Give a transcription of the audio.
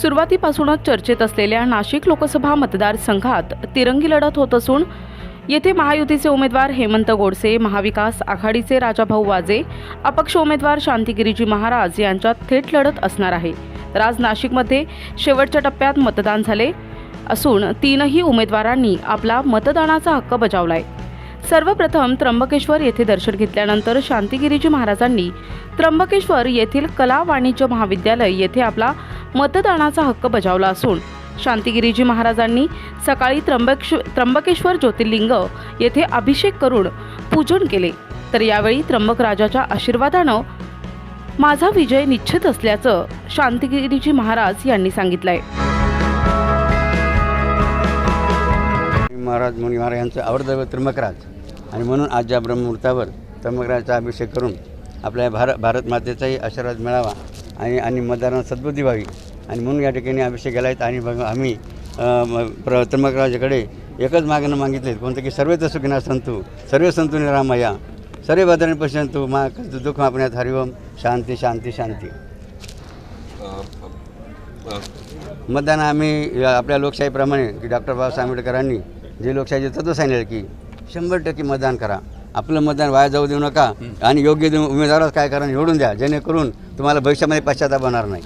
सुरुवातीपासूनच चर्चेत असलेल्या नाशिक लोकसभा मतदारसंघात तिरंगी लढत होत असून येथे महायुतीचे उमेदवार हेमंत गोडसे महाविकास आघाडीचे राजाभाऊ वाजे अपक्ष उमेदवार शांतिगिरीजी महाराज यांच्यात थेट लढत असणार आहे. तर आज नाशिकमध्ये शेवटच्या टप्प्यात मतदान झाले असून तीनही उमेदवारांनी आपला मतदानाचा हक्क बजावलाय. सर्वप्रथम त्र्यंबकेश्वर येथे दर्शन घेतल्यानंतर शांतिगिरीजी महाराजांनी त्र्यंबकेश्वर येथील कला वाणिज्य महाविद्यालय येथे आपला मतदानाचा हक्क बजावला असून शांतिगिरीजी महाराजांनी सकाळी त्र्यंबकेश त्र्यंबकेश्वर ज्योतिर्लिंग येथे अभिषेक करून पूजन केले. तर यावेळी त्र्यंबक राजाच्या आशीर्वादानं माझा विजय निश्चित असल्याचं शांतिगिरीजी महाराज यांनी सांगितलंय. महाराज मुनी महाराज यांचं आवडतं त्र्यंबकराज आणि म्हणून आज ज्या ब्रह्ममुहूर्तावर त्र्यंबकराजाचा अभिषेक करून आपल्या भारत भारत मातेचाही आशीर्वाद मिळावा आणि आणि मतदारांना सद्बुद्धी व्हावी. आणि म्हणून या ठिकाणी अभिषेक केला आहे आणि बघ आम्ही प्र त्र्यंबकराजाकडे एकच मागणं मागितले कोणतं की सर्व तर सुखिना संतू सर्व संतू निरामया सर्व भद्राने पश्यंतू मा दुःख आपण्यात हरिओम शांती शांती शांती. मतदान आम्ही आपल्या लोकशाहीप्रमाणे की डॉक्टर बाबासाहेब आंबेडकरांनी जे लोकशाहीचे तत्व सांगितलं की शंभर टक्के मतदान करा. आपलं मतदान वाया जाऊ देऊ नका आणि योग्य उमेदवाराच काय करा निवडून द्या. जेणेकरून तुम्हाला भविष्यामध्ये पश्चाताप होणार नाही.